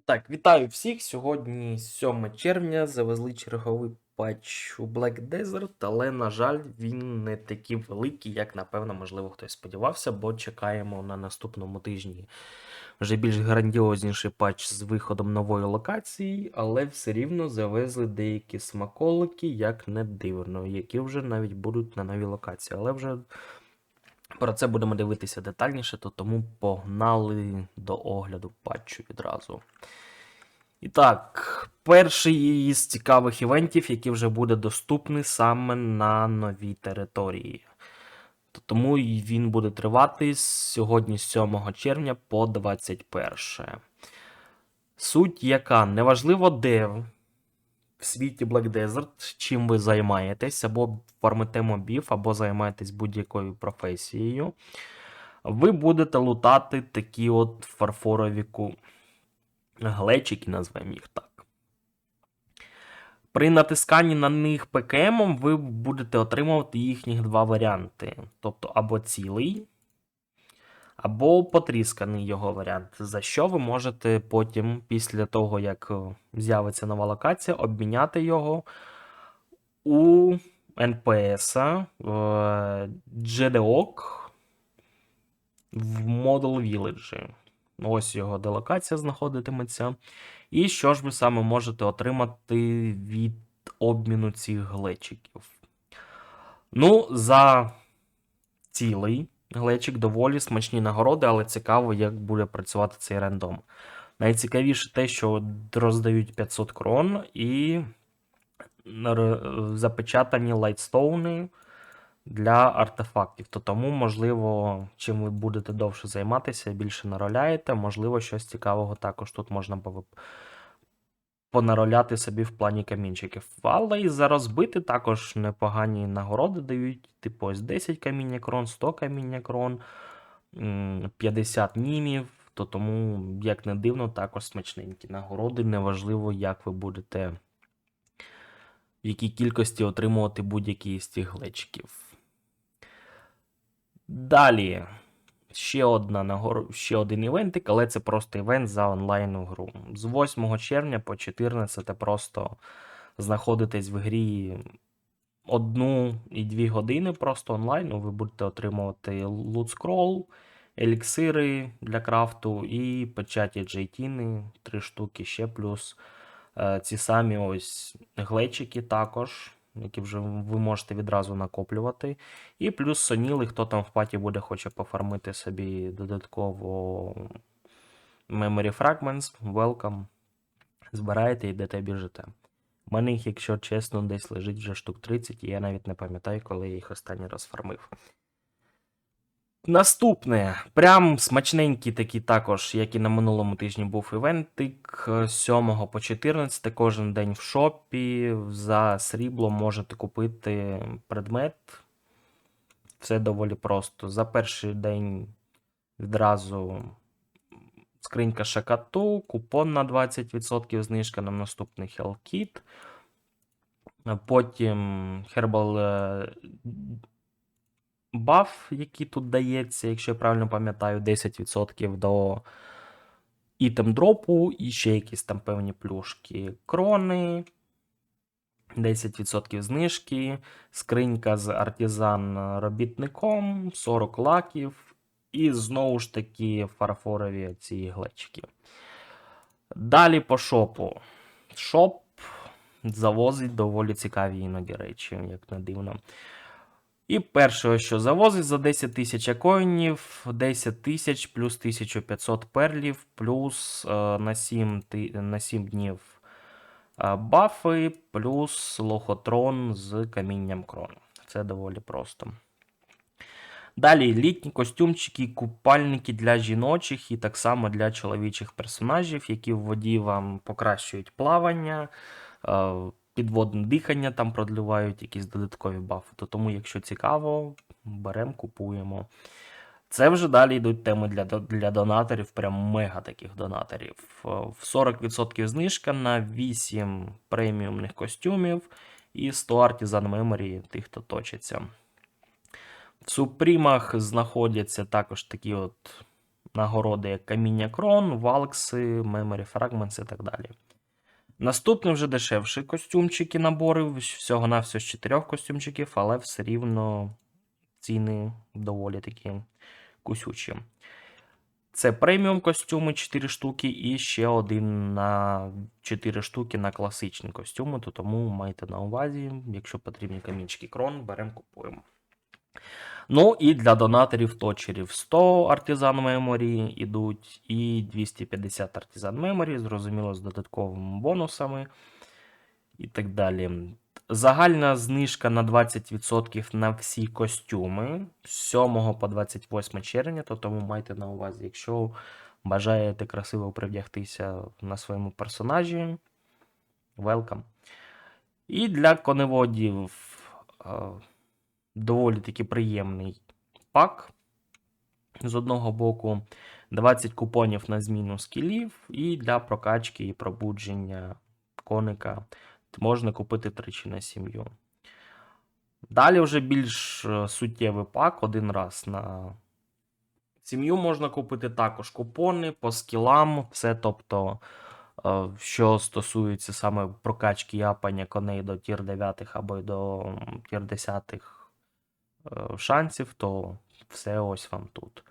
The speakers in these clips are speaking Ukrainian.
Так, вітаю всіх. Сьогодні 7 червня завезли черговий патч у Black Desert, але, на жаль, він не такий великий, як, напевно, можливо, хтось сподівався, бо чекаємо на наступному тижні вже більш грандіозніший патч з виходом нової локації, але все рівно завезли деякі смаколики, як не дивно, які вже навіть будуть на новій локації. Але вже про це будемо дивитися детальніше, то тому погнали до огляду патчу відразу. І так, перший із цікавих івентів, який вже буде доступний саме на новій території. То Тому він буде тривати сьогодні, 7 червня по 21. Суть яка неважливо де в світі Black Desert, чим ви займаєтесь, або фармите мобів, або займаєтесь будь-якою професією, ви будете лутати такі от фарфорові глечики, назвемо їх так. При натисканні на них ПКМ ви будете отримувати їхніх два варіанти. Тобто або цілий, або потрісканий його варіант, за що ви можете потім, після того, як е, з'явиться нова локація, обміняти його у НПС GDOC в Model Village. Ось його делокація знаходитиметься. І що ж ви саме можете отримати від обміну цих глечиків? Ну, за цілий глечик доволі смачні нагороди, але цікаво, як буде працювати цей рандом. Найцікавіше те, що роздають 500 крон і запечатані лайтстоуни для артефактів. То тому, можливо, чим ви будете довше займатися, більше нароляєте, можливо, щось цікавого також тут можна понароляти собі в плані камінчиків. Але і за розбити також непогані нагороди дають, типу ось 10 каміння крон, 100 каміння крон, 50 німів. То тому, як не дивно, також смачненькі нагороди. Неважливо, як ви будете в якій кількості отримувати будь-які з цих глечиків. Далі. Ще, одна нагор... ще один івентик, але це просто івент за онлайн гру. З 8 червня по 14 просто знаходитесь в грі одну і дві години просто онлайн. Ви будете отримувати лут скрол, еліксири для крафту і печаті джейтіни, три штуки ще плюс е, ці самі ось глечики також, які вже ви можете відразу накоплювати. І плюс соніли, хто там в паті буде, хоче пофармити собі додатково Memory Fragments, welcome. Збираєте і йдете біжите. У мене їх, якщо чесно, десь лежить вже штук 30, і я навіть не пам'ятаю, коли я їх останній раз фармив. Наступне, прям смачненький такий також, як і на минулому тижні був івентик е, з 7 по 14 кожен день в шопі. За срібло можете купити предмет. Все доволі просто. За перший день відразу скринька шакату, купон на 20% знижка на наступний Hellkit. Потім Herbal е, баф, який тут дається, якщо я правильно пам'ятаю, 10% до ітем дропу і ще якісь там певні плюшки. Крони, 10% знижки, скринька з артизан робітником, 40 лаків, і знову ж таки фарфорові ці глечики. Далі по шопу. Шоп завозить доволі цікаві іноді речі, як не дивно. І перше, що завозить за 10 тисяч коїнів, 10 тисяч плюс 1500 перлів, плюс е, на, 7, на 7 днів е, бафи, плюс лохотрон з камінням крон. Це доволі просто. Далі літні костюмчики, купальники для жіночих і так само для чоловічих персонажів, які в воді вам покращують плавання, е, підводне дихання там продлівають, якісь додаткові бафи. То тому, якщо цікаво, беремо, купуємо. Це вже далі йдуть теми для, для донаторів, прям мега таких донаторів. Е, В 40% знижка на 8 преміумних костюмів і 100 Artisan Memory, тих, хто точиться. В супрімах знаходяться також такі от нагороди як каміння крон, валкси, memory fragments і так далі. Наступний вже дешевший костюмчики набори, всього на всього з 4 костюмчиків, але все рівно ціни доволі такі кусючі. Це преміум костюми 4 штуки, і ще один на 4 штуки на класичні костюми, то тому майте на увазі, якщо потрібні камінчики крон, беремо купуємо. Ну і для донаторів точерів 100 Artisan Memory ідуть, і 250 Artisan Memory, зрозуміло, з додатковими бонусами і так далі. Загальна знижка на 20% на всі костюми з 7 по 28 червня, то тому майте на увазі, якщо бажаєте красиво привдягтися на своєму персонажі, welcome. І для коневодів е, доволі таки приємний пак. З одного боку, 20 купонів на зміну скілів, і для прокачки і пробудження коника можна купити тричі на сім'ю. Далі вже більш е, суттєвий пак один раз на сім'ю можна купити також купони по скілам, все, тобто, е, що стосується саме прокачки япання коней до тір 9 або до тір 10 е, шансів, то все ось вам тут.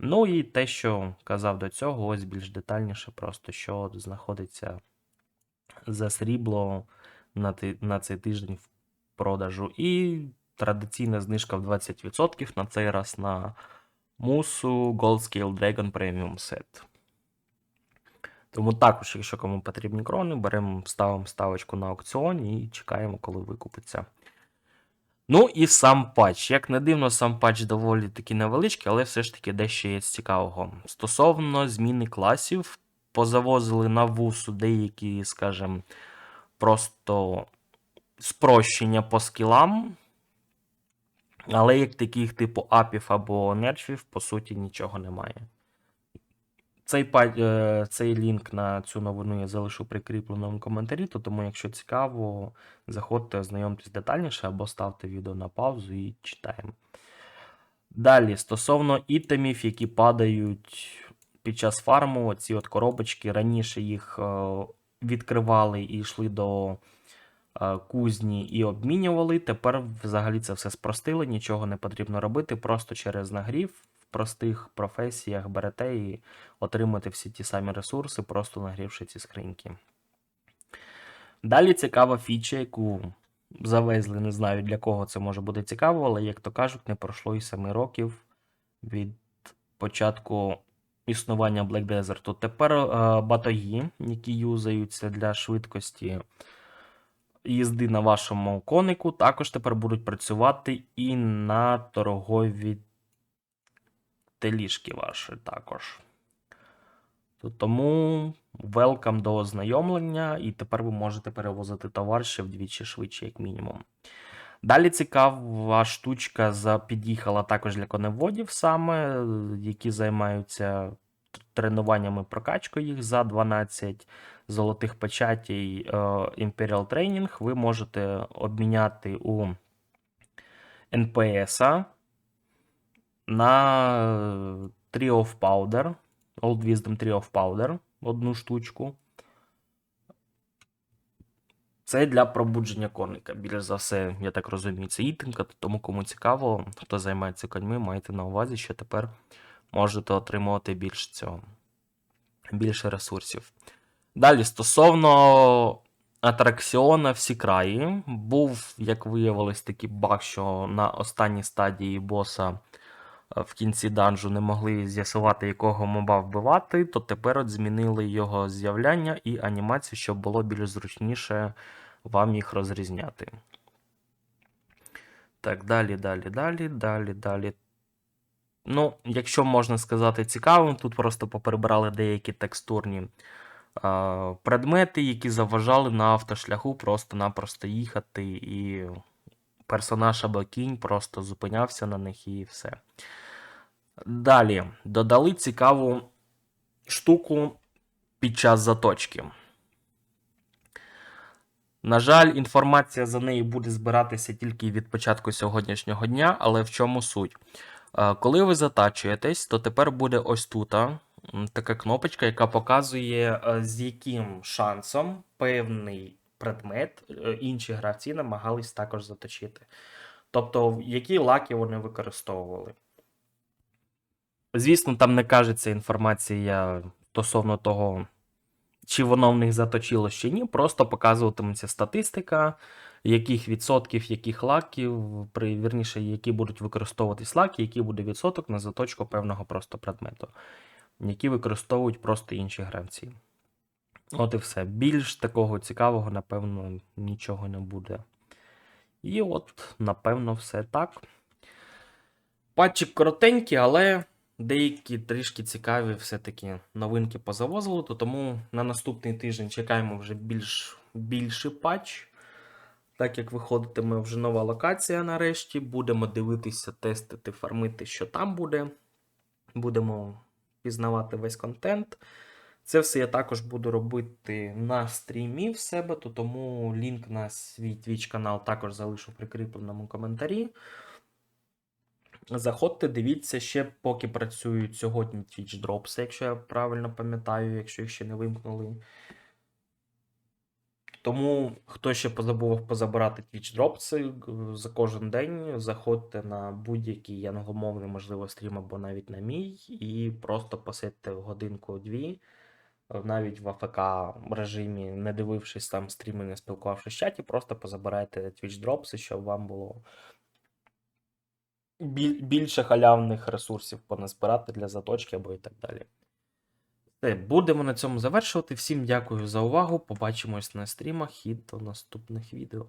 Ну і те, що казав до цього, ось більш детальніше, просто що знаходиться за срібло на, на цей тиждень в продажу. І традиційна знижка в 20% на цей раз на мусу Gold Scale Dragon Premium Set. Тому також, якщо кому потрібні крони, беремо, ставимо ставочку на аукціон і чекаємо, коли викупиться. Ну і сам патч. Як не дивно, сам патч доволі таки невеличкий, але все ж таки дещо є цікавого. Стосовно зміни класів, позавозили на вусу деякі, скажімо, просто спрощення по скілам. Але як таких типу апів або нерчів, по суті, нічого немає. Цей, е, цей лінк на цю новину я залишу прикріпленому коментарі, то тому, якщо цікаво, заходьте, ознайомтесь детальніше або ставте відео на паузу і читаємо. Далі, стосовно ітемів, які падають під час фарму, ці от коробочки, раніше їх е, відкривали і йшли до е, кузні і обмінювали. Тепер взагалі це все спростили, нічого не потрібно робити, просто через нагрів простих професіях берете і отримуєте всі ті самі ресурси, просто нагрівши ці скриньки. Далі цікава фіча, яку завезли, не знаю для кого це може бути цікаво, але, як то кажуть, не пройшло і 7 років від початку існування Black Desert. Тепер е, батаї, які юзаються для швидкості їзди на вашому конику, також тепер будуть працювати і на торгові теліжки ваші також. То Тому welcome до ознайомлення, і тепер ви можете перевозити товар ще вдвічі швидше, як мінімум. Далі цікава штучка під'їхала також для коневодів, саме, які займаються тренуваннями прокачкою їх за 12 золотих печатей е, Imperial Training. Ви можете обміняти у NPS на е, Tree of Powder, Old Wisdom Tree of Powder, одну штучку. Це для пробудження коника. Більш за все, я так розумію, це ітинка, тому кому цікаво, хто займається коньми, майте на увазі, що тепер можете отримувати більше цього, більше ресурсів. Далі, стосовно атракціона всі краї, був, як виявилось, такий баг, що на останній стадії боса в кінці данжу не могли з'ясувати, якого моба вбивати, то тепер от змінили його з'являння і анімацію, щоб було більш зручніше вам їх розрізняти. Так, далі, далі, далі, далі, далі. Ну, якщо можна сказати цікавим, тут просто поперебирали деякі текстурні а, предмети, які заважали на автошляху просто-напросто їхати, і персонаж або кінь просто зупинявся на них і все. Далі додали цікаву штуку під час заточки. На жаль, інформація за неї буде збиратися тільки від початку сьогоднішнього дня, але в чому суть? Е, Коли ви затачуєтесь, то тепер буде ось тут така кнопочка, яка показує, е, з яким шансом певний предмет е, інші гравці намагались також заточити. Тобто, які лаки вони використовували. Звісно, там не кажеться інформація стосовно того, чи воно в них заточило чи ні, просто показуватиметься статистика, яких відсотків, яких лаків, при, вірніше, які будуть використовуватись лаки, який буде відсоток на заточку певного просто предмету, які використовують просто інші гравці. От і все. Більш такого цікавого, напевно, нічого не буде. І от, напевно, все так. Патчик коротенький, але деякі трішки цікаві все-таки новинки позавозили, то тому на наступний тиждень чекаємо вже більш, більший патч. Так як виходитиме вже нова локація нарешті, будемо дивитися, тестити, фармити, що там буде. Будемо пізнавати весь контент. Це все я також буду робити на стрімі в себе, то тому лінк на свій Twitch канал також залишу в прикріпленому коментарі. Заходьте, дивіться ще, поки працюють сьогодні Twitch Drops, якщо я правильно пам'ятаю, якщо їх ще не вимкнули. Тому, хто ще позабував позабирати Twitch Drops за кожен день, заходьте на будь-який англомовний, можливо, стрім або навіть на мій, і просто посидьте годинку-дві, е, навіть в АФК режимі, не дивившись там стріми, не спілкувавшись в чаті, просто позабирайте Twitch Drops, щоб вам було більше халявних ресурсів поназбирати для заточки або і так далі. Будемо на цьому завершувати. Всім дякую за увагу. Побачимось на стрімах і до наступних відео.